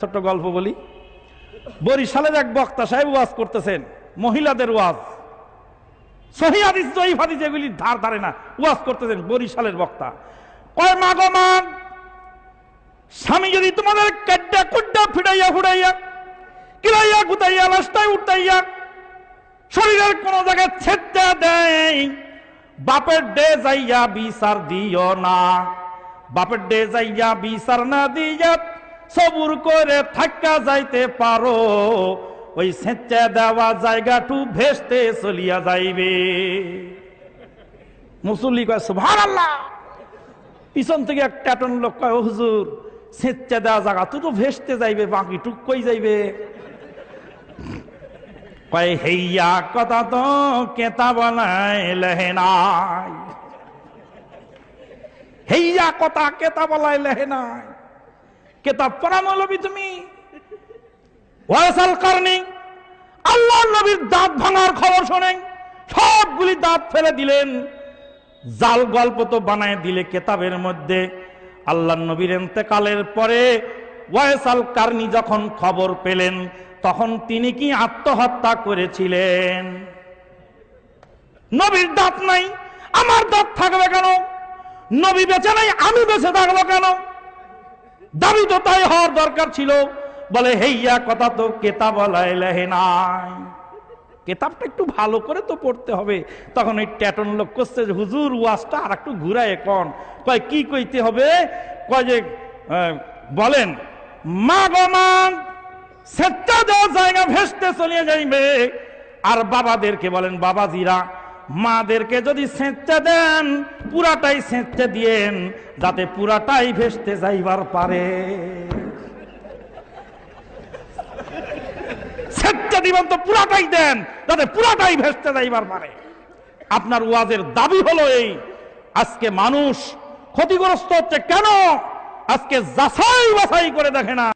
ছোট্ট গল্প বলি। বরিশালের এক বক্তা সাহেব ওয়াজ করতেছেন, মহিলাদের ওয়াজ। সহি হাদিস, জয়ীফ ধার ধারে না, ওয়াজ করতেছেন বরিশালের বক্তা। কয়, মা গো, মা, স্বামী যদি তোমাদের কাড্ডা কুড্ডা ফিরাইয়া ফুড়াইয়া কিলাইয়া গুতাইয়া লাস্টায় উঠাইয়া শরীরের কোন জায়গায় ছেদটা দেয়, বাপের ডে যাইয়া বিচার দিও না, বাপের ডে যাইয়া বিচার না দিয়া সবুর করে থাকা যাইতে পারো। ওই সেচা দেওয়া জায়গাটু ভেস্তে চলিয়া যাইবে। মুসল্লি কয় সুভার আল্লাহ পিছন থেকে এক ট্যাটন লোক কয় হুজুর, সেচা দেওয়া জায়গা তুই তো ভেস্তে যাইবে, বাকি টুক কই যাইবে? কয়, হেইয়া কথা তো কেতা বলাই লেহেনাই হেইয়া কথা কেতা বলাই লেহেনাই কেতাব পড়া মৌলবি তুমি? ওয়াসাল কারণে আল্লাহ নবীর দাঁত ভাঙার খবর শোনেন, সবগুলি দাঁত ফেলে দিলেন। জাল গল্প তো বানায় দিলে কেতাবের মধ্যে। আল্লাহ নবীর এতেকালের পরে ওয়াইসাল কারনি যখন খবর পেলেন, তখন তিনি কি আত্মহত্যা করেছিলেন? নবীর দাঁত নাই, আমার দাঁত থাকবে কেন? নবী বেঁচে নাই, আমি বেঁচে থাকব কেন? দাবি তো তাই হওয়ার দরকার ছিল। বলে, হেইয়া, কথা তো কেতাব লেহে নাই। কেতাবটা একটু ভালো করে তো পড়তে হবে। তখন ওই ট্যাটন লোক করছে হুজুর, ওয়াজটা আর একটু ঘুরায় এখন। কয়, কি কইতে হবে? কয় যে বলেন, মা গো মা সেটা দেওয়ার জায়গা ভেসতে চলিয়ে যাইবে। আর বাবাদেরকে বলেন, বাবাজিরা মাদেরকে যদি সেঁচতে দেন, পুরাটাই সেঁচতে দিয়েন, যাতে পুরাটাই ভেসতে যাইবার পারে। সেটটা দিবেন তো পুরাটাই দেন, যাতে পুরাটাই ভেসতে যাইবার পারে। আপনার ওয়াজের দাবি হলো এই, আজকে মানুষ ক্ষতিগ্রস্ত হচ্ছে কেন? আজকে যাচাই বাছাই করে দেখে না।